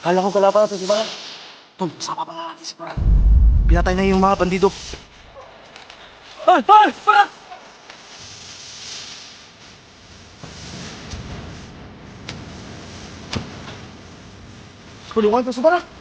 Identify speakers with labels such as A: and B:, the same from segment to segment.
A: Kala ko kalaban natin si Barak. Tol, sama pa natin si Barak. Pinatay na yung mga bandido. Ay! Ay! Barak! Tulungan ko si Barak.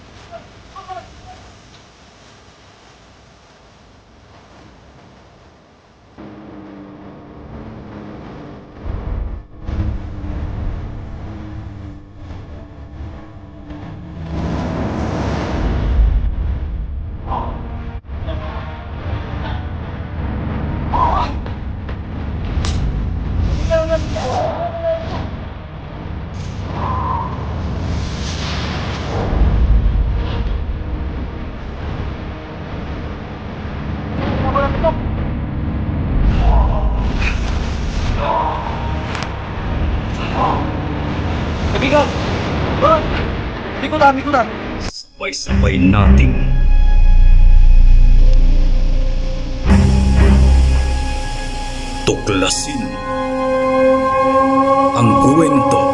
B: Sabay-sabay nating tuklasin ang kwento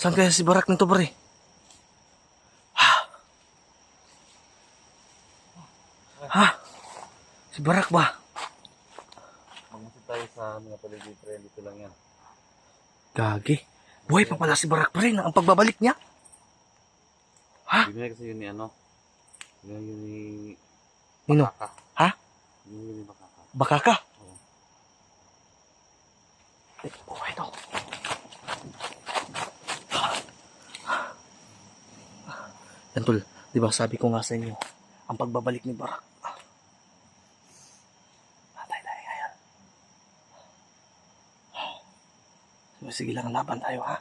A: Saan kaya si Barak nito, pre? Ha? Ha? Si Barak ba?
C: Magmasip tayo sa mga paligid, pre. Dito lang yan.
A: Gagi. Buhay pa pala si Barak, pre, ang pagbabalik niya. Ha?
C: Binigay kasi yun ni ano. Yun ni
A: Nino?
C: Baka.
A: Ha?
C: Yun ni Baka.
A: Baka ka?
C: Oo.
A: Eh, oh, ito. Yan, tol. Di ba sabi ko nga sa inyo, ang pagbabalik ni Barak. Patay tayo ngayon. So, sige lang, laban tayo, ha?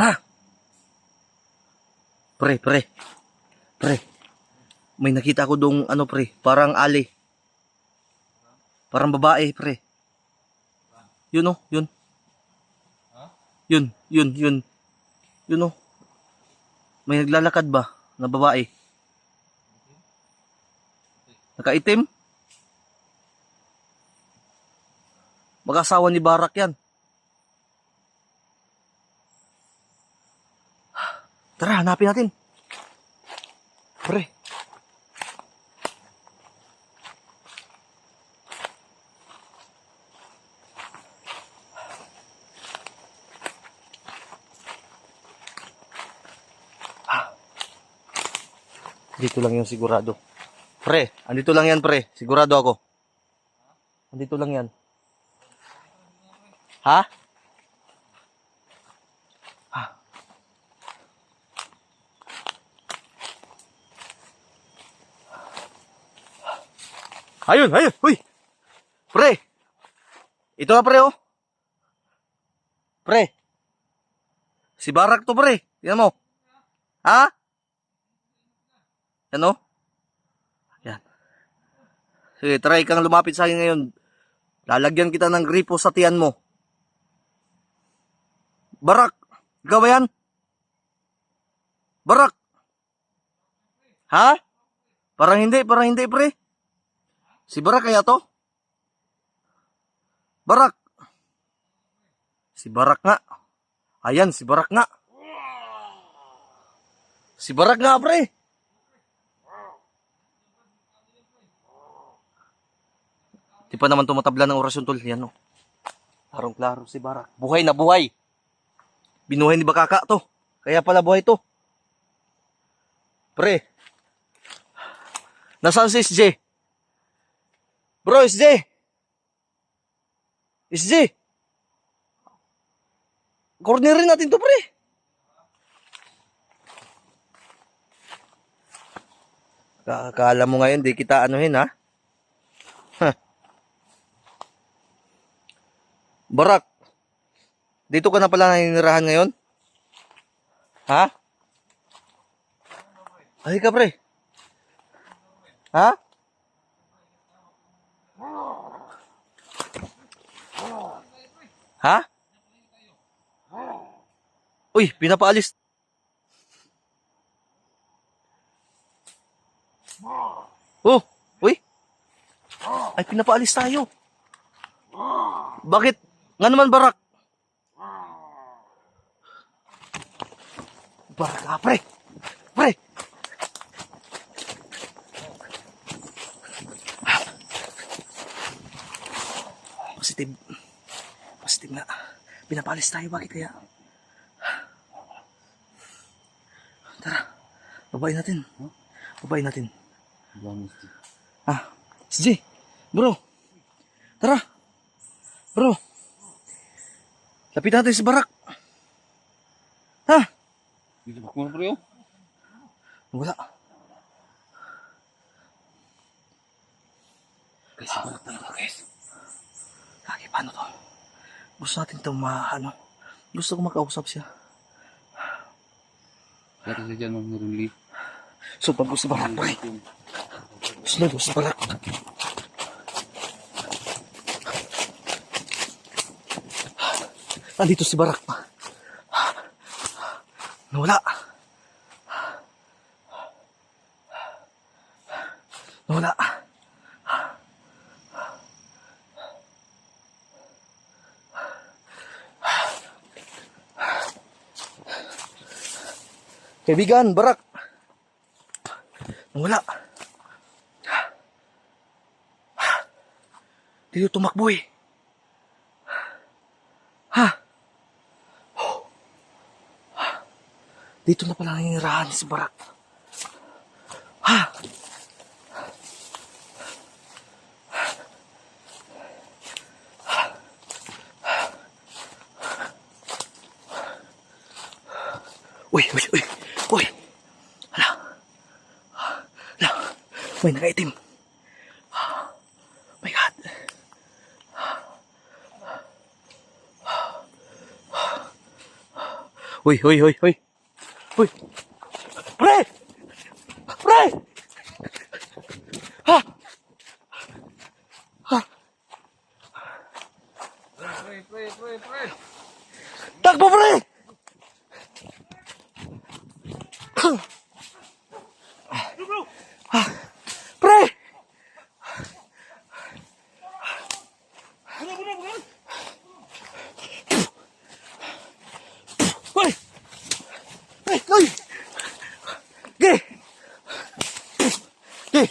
A: Ha? Pre, pre. May nakita ko dong ano pre, parang ali. Parang babae, pre. Yun oh, yun. Yun, yun, yun. Yun oh. May naglalakad ba na babae? Nakaitim? Mag-asawa ni Barak yan. Tara, hanapin natin. Pre. Dito lang yung sigurado. Pre, andito lang yan pre. Sigurado ako. Andito lang yan. Ha? Ayun, ayun, uy. Pre. Ito na pre, oh. Pre. Si Barak to, pre. Yan mo. Ha? Yan, oh. Yan. Sige, try kang lumapit sa akin ngayon. Lalagyan kita ng gripo sa tiyan mo. Barak. Ikaw ba yan? Barak. Ha? Parang hindi, parang hindi, pre. Si Barak kaya to? Barak. Si Barak nga. Ayan, si Barak nga. Si Barak nga, pre. Pa naman tumatabla ng orasyon, tol. Yan, no. Parang klaro si Barak. Buhay na buhay. Binuhay ni Bakaka to. Kaya pala buhay to. Pre. Nasaan si SJ? Bro, SJ! SJ! Cornerin natin to, pre. Akala mo ngayon, di kita anuhin, ha? Barak, dito ka na pala naninirahan ngayon? Ha? Ay ka pre. Ha? Ha? Uy, pinapaalis. Oh, uy. Ay, pinapaalis tayo. Bakit? Nga naman, Barak. Barak nga, pre. Pre. Positive. Positive nga. Pinapalis tayo. Bakit kaya? Tara. Babayin natin. Babayin natin. Ah, si Jay. Bro. Tara. Bro. Lapit natin si Barak. Ha?
C: Dito ba kumano pre oh?
A: Wala.
C: Guys, barak talaga guys.
A: Lagi, paano to? Gusto natin ito ma, ano, gusto ko makausap siya.
C: Dati siya dyan mag-relief.
A: So, pag gusto Barak, pre. Gusto na, gusto Barak. Nandito si Barak pa. Nawala. Nawala. Kaibigan, Barak. Wala. Dito tumakbo eh. Dito na pala nanginirahan si Barak. Ha? Uy, uy, uy, uy. Hala. Hala. May nakaitim. My God. Uy, uy, uy, uy. Uy. Pre! Pre! Ha? Ha?
C: Pre, pre, pre, pre.
A: Takbo, pre! Ah, Pre! Uy! Uy! Uy! Ge! Ge!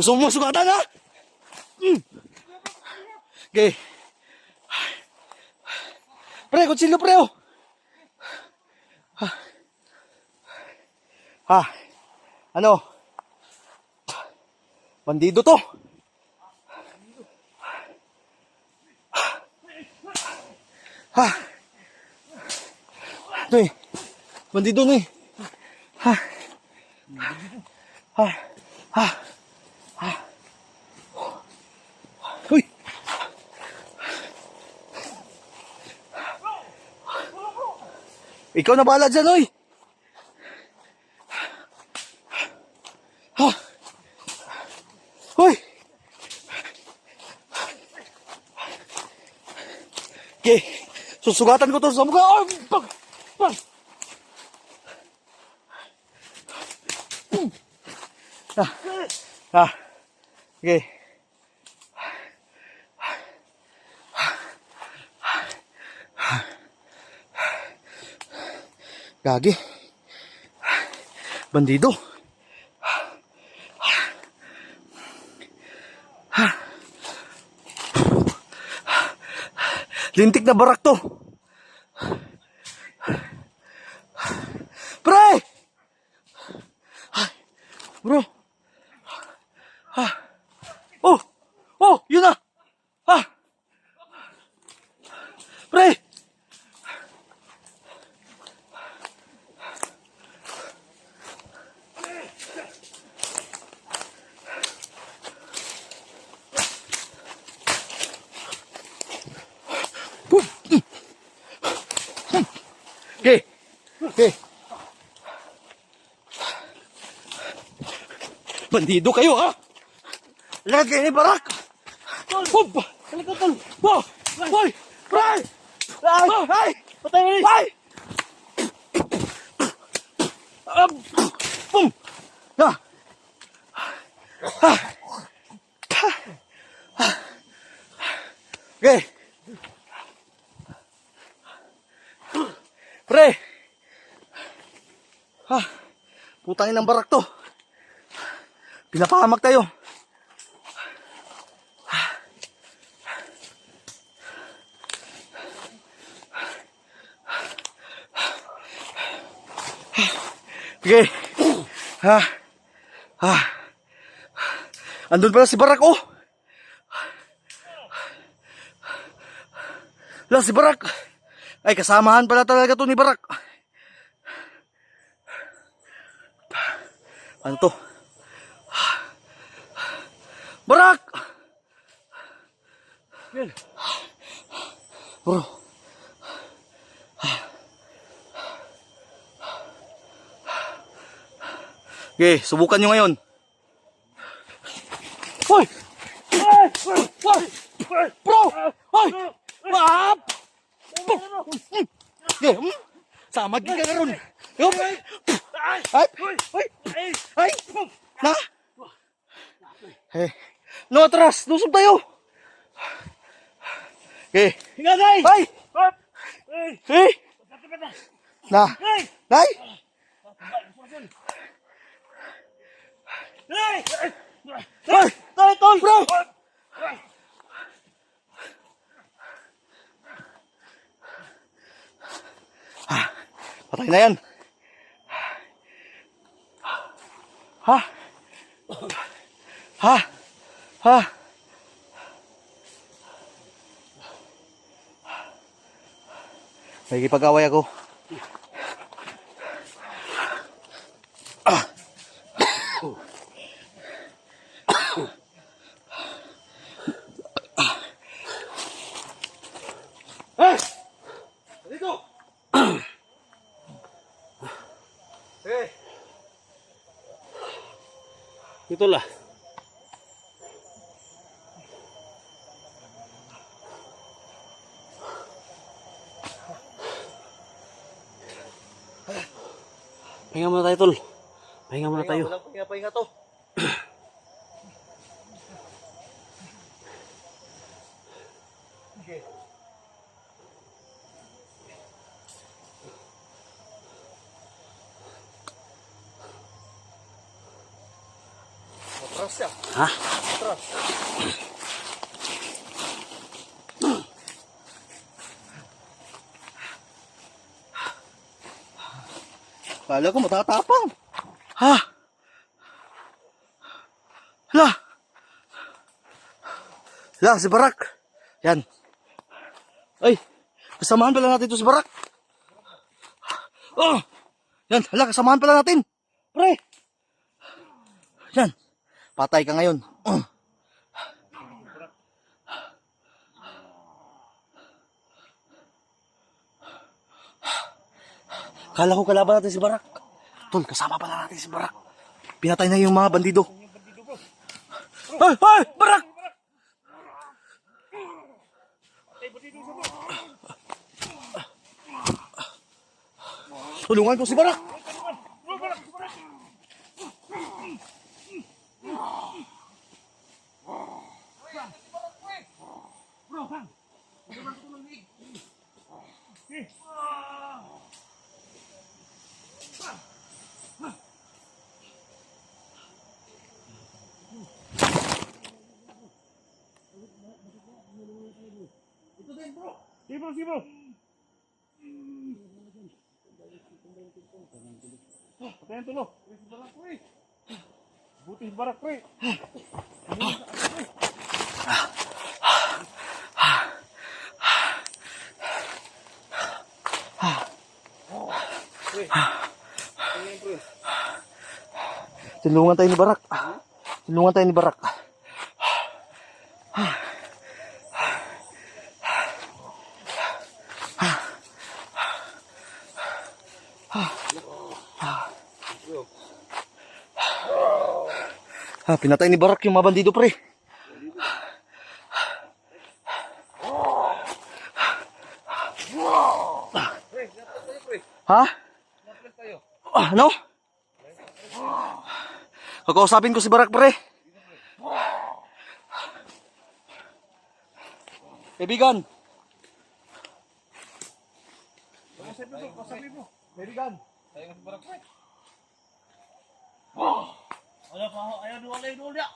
A: Gusto mo sugatan, ha? Mm. Ge! Pre, kutsilyo, pre, oh! Ha? Ano? Bandido to! Ha? Ito eh. Bandido na eh. Ha? Ha? Ha? Ha? Ikaw na bahala dyan, oy! Ha? Uy! Okay, susugatan ko to sa mukha. Oh, pag, pag. Ah, ah, okay. Gagi. Bandido. Lintik na barak to. Pre! Ay, Bro. Ha. Oh! Oh, yun na. Ha. Pre! Bandido kayo, ha? Lagay ni Barak! Bob!
C: Talaga tol.
A: Bo! Boy! Bray! Ay! Ay!
C: Patay na
A: Ay! Ah, Boom! Na! Ah! Ah! Okay. Pre! Ha? Putangin ng barak to. Pinapahamak tayo. Okay. Ha? Ha? Andun pala si Barak, oh. Wala si Barak. Ay, kasamahan pala talaga to ni Barak. Ano to? Barak! Bro. Okay, subukan nyo ngayon. Hoy! Hoy! Hoy! Bro! Hoy! Wap! Okay, hmm? Samag ka nga ron. Yup! Ay! Ay! Ay! Na? Hey. No atras! Lusog tayo! Okay.
C: Hinga day.
A: Ay!
C: Hop. Ay.
A: Hey! Na!
C: Ay.
A: Nay!
C: Ay.
A: Ay!
C: Tay tol.
A: Bro! Patay na yan. Ha? Ha? Ha? May kipag-away ako.
C: Pahinga muna tayo, tol. Pahinga muna tayo.
A: Walang pahinga-pahinga to. Okay. Matras siya.
C: Ha?
A: Matras. Kala ko matatapang. Ha? Hala. Hala, si Barak. Yan. Ay, kasamahan pala natin to si Barak. Oh! Yan, hala, kasamahan pala natin. Pre. Yan. Patay ka ngayon. Oh. Kala ko kalaban natin si Barak. Tol, kasama pala natin si Barak. Pinatay na yung mga bandido. Ay, ay, Barak! Tulungan ko si Barak!
C: Sibro, sibro. Patayan tulo. Si Barak, pre. Buti si Barak, pre.
A: Tulungan tayo ni Barak. Tulungan tayo ni Barak. Ah, pinatay ni Barak yung mga bandido, pre. Ha? Ah, ano? Kakausapin ko si Barak, pre. Kaibigan. Kaibigan.
C: Ano pa ho? Ayaw duwala yung duwala.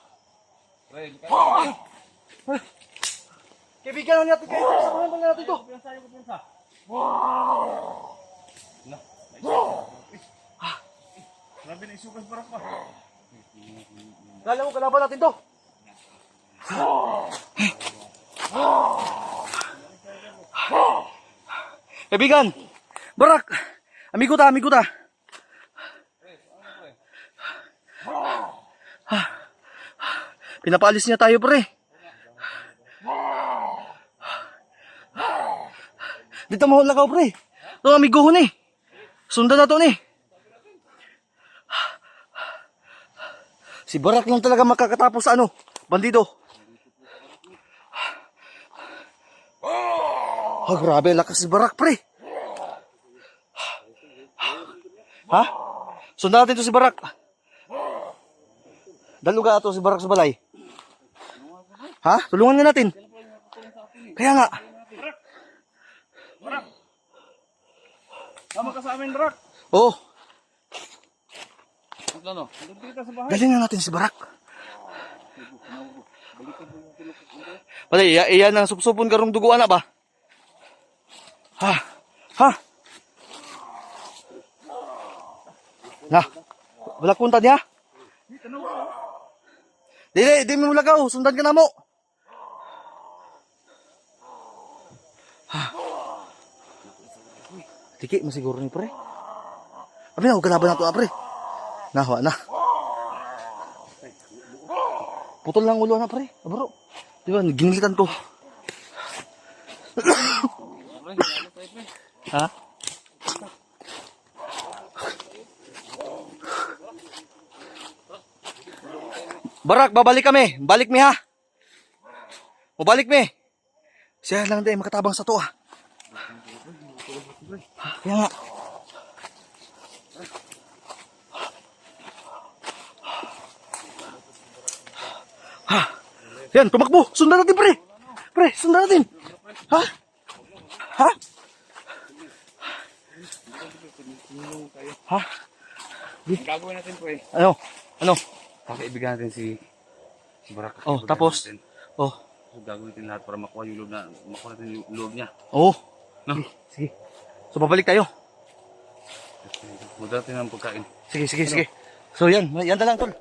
A: Kaibigan na natin kayo. Samahan pa natin ito.
C: Kumpiyansa yung kumpiyansa. Grabe na isugas barak pa.
A: Kala mo kalaban natin to. Kaibigan. Barak. Amigo ta, amigo ta. Pinapaalis niya tayo, pre. Dito mo lakaw, pre. Ito, amigo ho ni. Sundan na to ni. Si Barak lang talaga makakatapos sa ano, bandido. Oh, grabe, lakas si Barak, pre. Ha? Sundan natin to si Barak. Daluga ato si Barak sa balay. Ha? Tulungan nga natin. Kaya nga.
C: Tama ka sa amin, Barak.
A: Oh,
C: Ano?
A: Dalhin na natin si Barak. Pala, iya, iyan ang supsupon karong duguan na ba? Ha? Ha? Na, wala kunta niya? Dili, di mo lagaw, sundan ka na mo. Ha? Tiki, masiguro ni pre. Abi na, huwag na ito, ah, pre. Nahawa na. Putol lang ulo na, pre. Ah, bro. Di ba, ginilitan ko. ha? Barak, babalik kami. Balik mi ha. Mabalik mi. Siya lang din makatabang sa to ah. Kaya nga. Ha? Yan, tumakbo. Sundan natin, pre. Pre, sundan natin. Ha? Ha? Ha?
C: Gagawin natin po eh.
A: Ano? Ano?
C: Pakaibigan natin si si Barak.
A: Oh, tapos?
C: natin.
A: Oh.
C: So, gagawin natin lahat para makuha yung loob na, makuha natin yung loob niya.
A: Oh.
C: No?
A: Sige. So, babalik tayo.
C: Magdala natin ng pagkain.
A: Sige, sige, sige. So, yan. Yan na lang, tol.